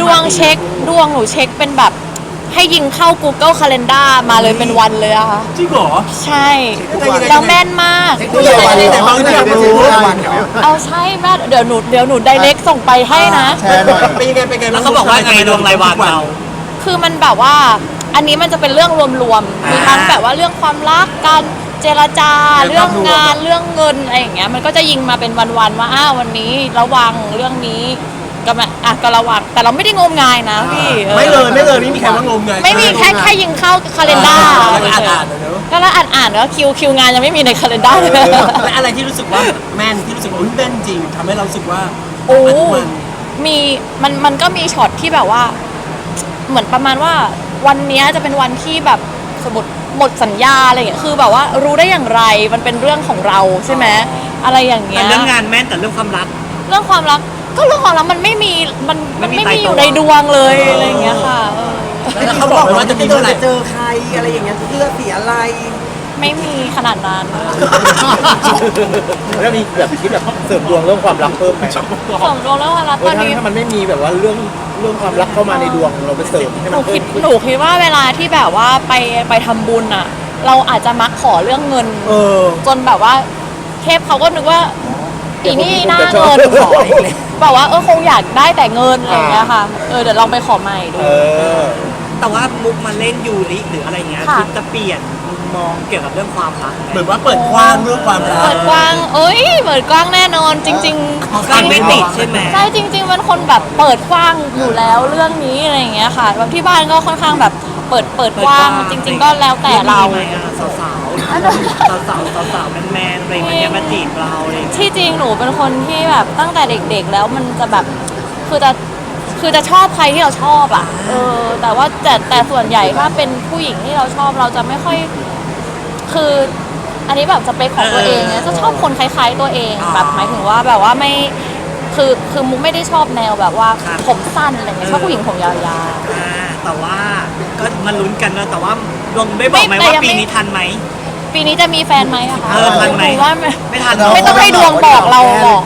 ดวงเช็คดวงหนูเช็คเป็นแบบ ให้ยิงเข้า Google Calendar มาเลยเป็นวันเลยอะค่ะ จริงเหรอ ใช่ แล้วแม่นมากทุกวันเหรอแต่บางเรื่องมันรู้ทุกวันเหรอเอาใช่แม่เดี๋ยวหนูเดี๋ยวหนูไดเรกส่งไปให้นะ แชร์หน่อยเป็นยังไงเป็นยังไงแล้วเขาบอกว่าไงดวงรายวันเรา คือมันแบบว่า อันนี้มันจะเป็นเรื่องรวมๆมีทั้งแบบว่าเรื่องความรักการเจรจาเรื่องงานเรื่องเงินอะไรอย่างเงี้ยมันก็จะยิงมาเป็นวันๆว่าอ้าววันนี้ระวังเรื่องนี้ ก็มาอะก็ระวังแต่เราไม่ได้งมงายนะพี่ออไม่เลยไม่เลยไม่มีใครว่างมไงไม่มีแค่แค่ยิงเข้าคาล endar แล้วก็อ่านๆอะเนอะก็แล้วอ่านๆแล้วคิวคิวงานยังไม่มีในคาล endar เลยและอะไรที่รู้สึกว่าแม่นที่รู้สึกว่าอุ๊ยแม่นจริงทำให้เรารู้สึกว่าโอ้ปัจจุบันมีมันมันก็มีช็อตที่แบบว่า เหมือนประมาณว่า วันเนี้ยจะเป็นวันที่แบบสมมติหมดสัญญาอะไรอย่างเงี้ยคือแบบว่ารู้ได้อย่างไรมันเป็นเรื่องของเราใช่ไหมอะไรอย่างเงี้แต่ยเรื่องงานแม่นแต่เรื่องความรัก เรื่องความรัก ก็เรื่องความรักมันไม่มีมันมันไม่ไม่มีมีอยู่ตายตัวในดวงเลยอะไรอย่างเงี้ยค่ะเออแล้วเขาบอกไหมว่าจะมีเมื่อไหร่ เจอใครอะไรอย่างเงี้ยเลือดสีอะไร ไม่มีขนาดนั้น แล้วมีแบบคิดแบบเสริมดวงเรื่องความรักเพิ่มไหมสมดวงเรื่องความรักเอตออนถ้านี้ถ้ามันไม่มีแบบว่าเรื่องเรื่องความรักเข้ามาในดวงเราไปเสริมให้หมันูนเพิ่คิดมขึ้นหนูคิดว่าเวลาที่แบบว่าไปไปทำบุญอะ เราอาจจะมักขอเรื่องเงิน เออ จนแบบว่าเทพเขาก็นึกว่า อีนี่หน้าเดี๋ยวเงินผมจะขชออบอีกเลยแบบว่าเออคงอยากได้แต่เงินอะไรอย่างเงี้ยค่ะ เออเดี๋ยวลองไปขอใหม่ดู เออ แต่ว่ามุกมาเล่นยูริหรืออะไรเงี้ยค่ะ คือจะเปลี่ยนมุมมองเกี่ยวกับเรื่องความรักไงเหมือนว่าเปิดกว้างเรื่องความรัก เปิดกว้าง เอ้ย เปิดกว้างแน่นอน จริงของการไม่ติดใช่ไหม ใช่จริง ๆ มันคนแบบเปิดกว้างอยู่แล้วเรื่องนี้อะไรอย่างเงี้ยค่ะแบบที่บ้านก็ค่อนข้างแบบเปิดเปิดกว้างจริง ๆ ก็แล้วแต่เรา มีไหมอะสาว สาวสาวสาวสาวสาวแมนๆอะไรอย่างเงี้ยมาจีบเราอะไรอย่างเงี้ยที่จริงหนูเป็นคนที่แบบตั้งแต่เด็กๆ แล้วมันจะแบบคือจะคือจะชอบใครที่เราชอบอะเออแต่ว่าแต่แต่ส่วนใหญ่ถ้าเป็นผู้หญิงที่เราชอบเราจะไม่ค่อย คืออันนี้แบบสเปคของตัวเองเนี่ยจะชอบคนคล้ายๆตัวเองแบบหมายถึงว่าแบบว่าไม่คือคือมุกไม่ได้ชอบแนวแบบว่าผมสั้นอะไรเงี้ยชอบผู้หญิงผมยาวอ่าแต่ว่าก็มาลุ้นกันนะแต่ว่าดวงได้บอกไหมไม่แต่ว่ายังไม่ปีนี้ทันไหมๆ ปีนี้จะมีแฟนไหมอะคะเออทันไหม นูว่าไม่ไม่ทันเออไม่ต้องให้ดวงบอกเราบอก